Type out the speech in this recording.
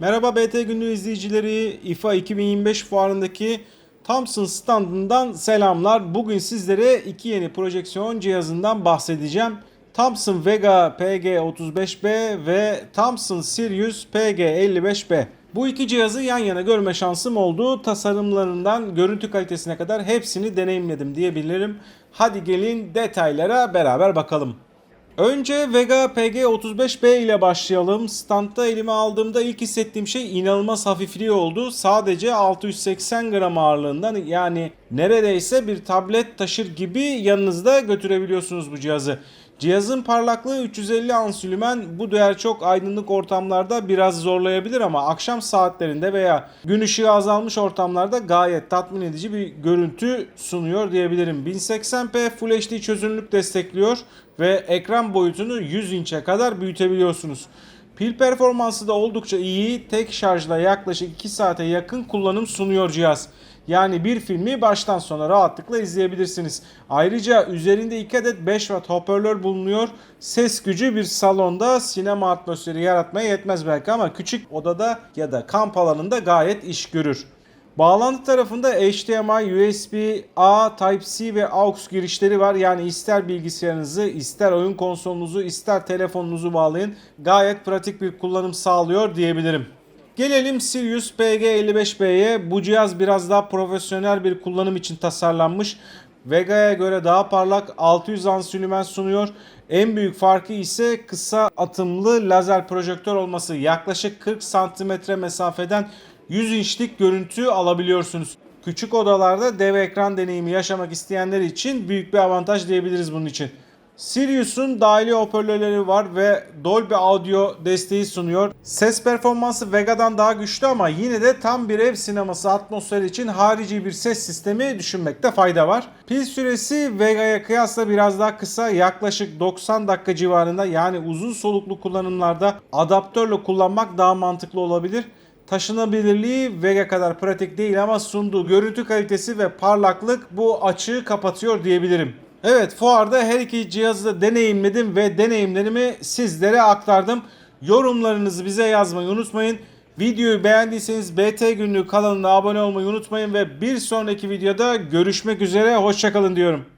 Merhaba BT Günlüğü izleyicileri. IFA 2025 fuarındaki Thomson standından selamlar. Bugün sizlere iki yeni projeksiyon cihazından bahsedeceğim. Thomson Vega PG35B ve Thomson Sirius PG55B. Bu iki cihazı yan yana görme şansım oldu. Tasarımlarından görüntü kalitesine kadar hepsini deneyimledim diyebilirim. Hadi gelin detaylara beraber bakalım. Önce Vega PG35B ile başlayalım. Standta elime aldığımda ilk hissettiğim şey inanılmaz hafifliği oldu. Sadece 680 gram ağırlığından yani neredeyse bir tablet taşır gibi yanınızda götürebiliyorsunuz bu cihazı. Cihazın parlaklığı 350 ansülümen bu değer çok aydınlık ortamlarda biraz zorlayabilir ama akşam saatlerinde veya gün ışığı azalmış ortamlarda gayet tatmin edici bir görüntü sunuyor diyebilirim. 1080p Full HD çözünürlük destekliyor ve ekran boyutunu 100 inçe kadar büyütebiliyorsunuz. Pil performansı da oldukça iyi. Tek şarjla yaklaşık 2 saate yakın kullanım sunuyor cihaz. Yani bir filmi baştan sona rahatlıkla izleyebilirsiniz. Ayrıca üzerinde 2 adet 5 watt hoparlör bulunuyor. Ses gücü bir salonda sinema atmosferi yaratmaya yetmez belki ama küçük odada ya da kamp alanında gayet iş görür. Bağlantı tarafında HDMI, USB, A, Type-C ve AUX girişleri var. Yani ister bilgisayarınızı, ister oyun konsolunuzu, ister telefonunuzu bağlayın. Gayet pratik bir kullanım sağlıyor diyebilirim. Gelelim Sirius PG55B'ye. Bu cihaz biraz daha profesyonel bir kullanım için tasarlanmış. Vega'ya göre daha parlak 600 ansülümen sunuyor. En büyük farkı ise kısa atımlı lazer projektör olması. Yaklaşık 40 santimetre mesafeden 100 inçlik görüntü alabiliyorsunuz. Küçük odalarda dev ekran deneyimi yaşamak isteyenler için büyük bir avantaj diyebiliriz bunun için. Sirius'un dahili hoparlörleri var ve Dolby Audio desteği sunuyor. Ses performansı Vega'dan daha güçlü ama yine de tam bir ev sineması atmosferi için harici bir ses sistemi düşünmekte fayda var. Pil süresi Vega'ya kıyasla biraz daha kısa yaklaşık 90 dakika civarında yani uzun soluklu kullanımlarda adaptörle kullanmak daha mantıklı olabilir. Taşınabilirliği Vega kadar pratik değil ama sunduğu görüntü kalitesi ve parlaklık bu açığı kapatıyor diyebilirim. Evet fuarda her iki cihazı da deneyimledim ve deneyimlerimi sizlere aktardım. Yorumlarınızı bize yazmayı unutmayın. Videoyu beğendiyseniz BT Günlüğü kanalına abone olmayı unutmayın ve bir sonraki videoda görüşmek üzere. Hoşçakalın diyorum.